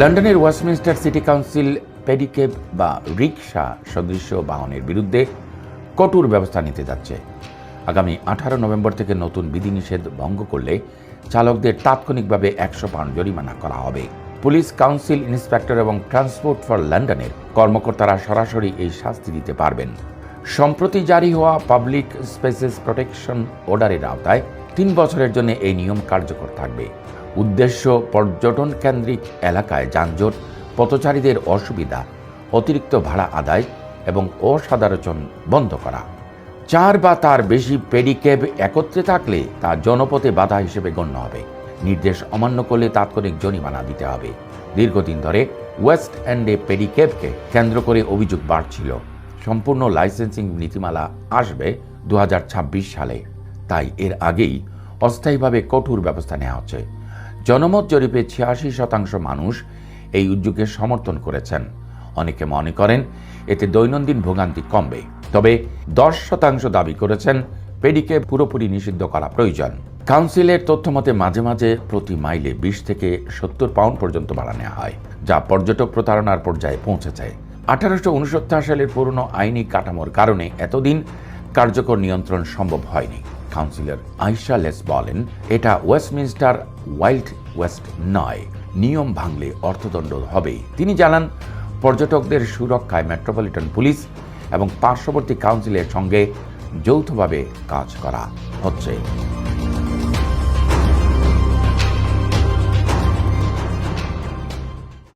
লন্ডনের Westminster city council পেডিকেব বা রিকশা সদৃশ বাহনের বিরুদ্ধে কঠোর ব্যবস্থা নিতে যাচ্ছে। আগামী আঠারো নভেম্বর থেকে নতুন বিধিনিষেধ ভঙ্গ করলে চালকদের তাৎক্ষণিকভাবে একশো পাউন্ড জরিমানা করা হবে। পুলিশ কাউন্সিল ইন্সপেক্টর এবং ট্রান্সপোর্ট ফর লন্ডনের কর্মকর্তারা সরাসরি এই শাস্তি দিতে পারবেন। সম্প্রতি জারি হওয়া পাবলিক স্পেসেস প্রোটেকশন অর্ডারের আওতায় তিন বছরের জন্য এই নিয়ম কার্যকর থাকবে। উদ্দেশ্য, পর্যটন কেন্দ্রিক এলাকায় যানজট, পথচারীদের অসুবিধা, অতিরিক্ত ভাড়া আদায় এবং অসাধারণ বন্ধ করা। চার বা তার বেশি পেডিক্যাব একত্রে থাকলে তা জনপথে বাধা হিসেবে গণ্য হবে। নির্দেশ অমান্য করলে তাৎক্ষণিক জরিমানা দিতে হবে। দীর্ঘদিন ধরে ওয়েস্ট এন্ডে পেডিক্যাবকে কেন্দ্র করে অভিযোগ বাড়ছিল। সম্পূর্ণ লাইসেন্সিং নীতিমালা আসবে দু হাজার ছাব্বিশ সালে। তাই এর আগেই অস্থায়ীভাবে কঠোর ব্যবস্থা নেওয়া হচ্ছে। জনমত জরিপে ছিয়াশি শতাংশ মানুষ এই উদ্যোগের সমর্থন করেছেন। অনেকে মনে করেন এতে দৈনন্দিন ভোগান্তি কমবে, তবে দশ শতাংশ দাবি করেছেন পেডিকে পুরোপুরি নিষিদ্ধ করা প্রয়োজন। কাউন্সিলের তথ্য মতে মাঝে মাঝে প্রতি মাইলে বিশ থেকে সত্তর পাউন্ড পর্যন্ত ভাড়া নেওয়া হয়, যা পর্যটক প্রতারণার পর্যায়ে পৌঁছেছে। আঠারোশো উনসত্তর সালের পুরনো আইনি কাঠামোর কারণে এতদিন কার্যকর নিয়ন্ত্রণ সম্ভব হয়নি। কাউন্সিলর আইসা লেস বলেন, এটা ওয়েস্টমিনস্টার ওয়াইল্ড ওয়েস্ট নয়, নিয়ম ভাঙলে অর্থদণ্ড হবে তিনি জানান, পর্যটকদের সুরক্ষায় মেট্রোপলিটন পুলিশ এবং পার্শ্ববর্তী কাউন্সিলের সঙ্গে যৌথভাবে কাজ করা হচ্ছে।